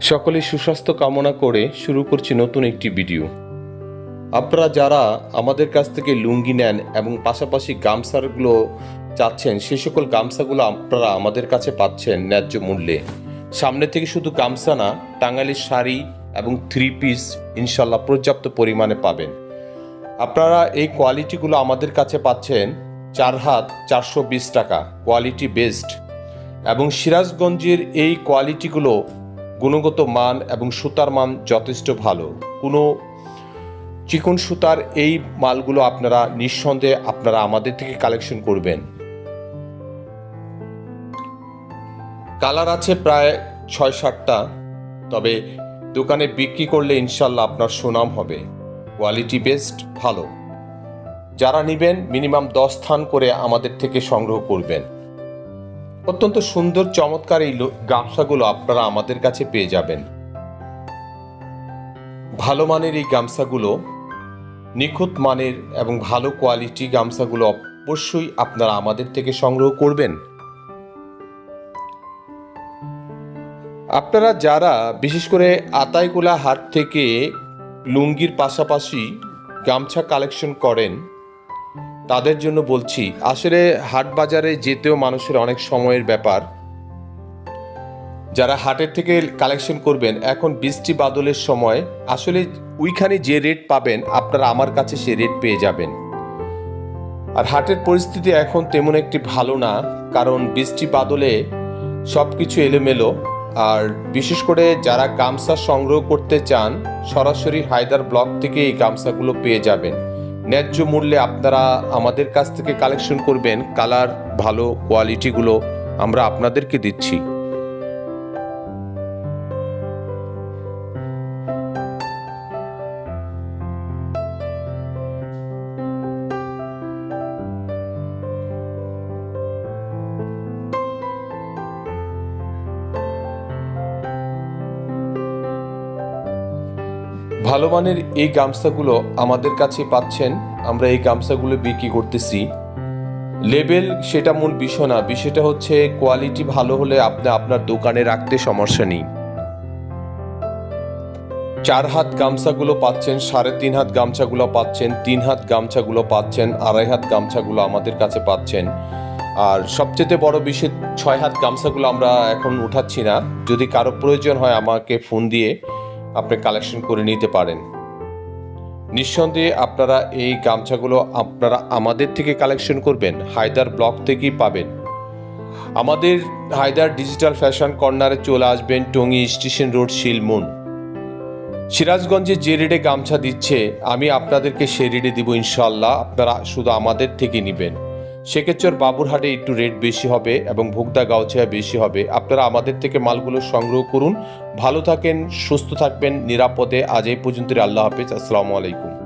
সকলে সুস্বাস্থ্য কামনা করে শুরু করছি নতুন একটি ভিডিও। আপনারা যারা আমাদের কাছ থেকে লুঙ্গি নেন এবং পাশাপাশি গামছাগুলো চাচ্ছেন, সে সকল গামছাগুলো আপনারা আমাদের কাছে পাচ্ছেন ন্যায্য মূল্যে। সামনে থেকে শুধু গামছা না টাঙ্গাইলের শাড়ি এবং থ্রি পিস ইনশাল্লাহ পর্যাপ্ত পরিমাণে পাবেন। আপনারা এই কোয়ালিটিগুলো আমাদের কাছে পাচ্ছেন চার হাত চারশো বিশ টাকা, কোয়ালিটি বেস্ট। এবং সিরাজগঞ্জের এই কোয়ালিটিগুলো গুণগত মান এবং সুতার মান যথেষ্ট ভালো। কোনো চিকন সুতার এই মালগুলো আপনারা নিঃসন্দেহে আপনারা আমাদের থেকে কালেকশন করবেন। কালার আছে প্রায় ছয় সাতটা তবে দোকানে বিক্রি করলে ইনশাল্লাহ আপনার সুনাম হবে। কোয়ালিটি বেস্ট ভালো। যারা নেবেন মিনিমাম দশ স্থান করে আমাদের থেকে সংগ্রহ করবেন। অত্যন্ত সুন্দর, চমৎকার এই গামছাগুলো আপনারা আমাদের কাছে পেয়ে যাবেন। ভালো মানের এই গামছাগুলো, নিখুঁত মানের এবং ভালো কোয়ালিটি গামছাগুলো অবশ্যই আপনারা আমাদের থেকে সংগ্রহ করবেন। আপনারা যারা, বিশেষ করে আতাইকুলা হাট থেকে লুঙ্গির পাশাপাশি গামছা কালেকশন করেন তাদের জন্য বলছি, আসলে হাট বাজারে যেতেও মানুষের অনেক সময়ের ব্যাপার। যারা হাটের থেকে কালেকশন করবেন, এখন বৃষ্টি বাদলের সময়, আসলে ওইখানে যে রেট পাবেন, আপনারা আমার কাছে সে রেট পেয়ে যাবেন। আর হাটের পরিস্থিতি এখন তেমন একটি ভালো না, কারণ বৃষ্টি বাদলে সব কিছু এলোমেলো। আর বিশেষ করে যারা গামছা সংগ্রহ করতে চান, সরাসরি হায়দার ব্লক থেকে এই গামছাগুলো পেয়ে যাবেন। ন্যায্য মূল্যে আপনারা আমাদের কাছ থেকে কালেকশন করবেন কালার ভালো কোয়ালিটিগুলো আমরা আপনাদেরকে দিচ্ছি। ভালো মানের এই গামছাগুলো আমাদের কাছে পাচ্ছেন, আমরা এই গামছাগুলো বিক্রি করতেছি। লেবেল সেটা মূল বিষয় না, বিষয়টা হচ্ছে কোয়ালিটি ভালো হলে আপনি, আপনার দোকানে রাখতে সমস্যা নেই। চার হাত গামছাগুলো পাচ্ছেন, সাড়ে তিন হাত গামছাগুলো পাচ্ছেন, তিন হাত গামছাগুলো পাচ্ছেন, আড়াই হাত গামছাগুলো আমাদের কাছে পাচ্ছেন। আর সবচেয়ে বড় বিষয়, ছয় হাত গামছাগুলো আমরা এখন উঠাচ্ছি না। যদি কারও প্রয়োজন হয় আমাকে ফোন দিয়ে আপনি কালেকশন করে নিতে পারেন। নিঃসন্দেহে আপনারা এই গামছাগুলো আপনারা আমাদের থেকে কালেকশন করবেন, হায়দার ব্লক থেকেই পাবেন। আমাদের হায়দার ডিজিটাল ফ্যাশন কর্নারে চলে আসবেন টঙ্গী স্টেশন রোড শিলমুন সিরাজগঞ্জে যে রেডে গামছা দিচ্ছে, আমি আপনাদেরকে সে রেডে দিব ইনশাল্লাহ আপনারা শুধু আমাদের থেকে নেবেন। সেকেচর বাবুরহাটে একটু রেট বেশি হবে এবং ভোগদা গাউছিয়া বেশি হবে। আপনারা আমাদের থেকে মালগুলো সংগ্রহ করুন। ভালো থাকেন, সুস্থ থাকবেন, নিরাপদে। আজ এই পর্যন্ত আল্লাহ হাফিজ। আসসালামু আলাইকুম।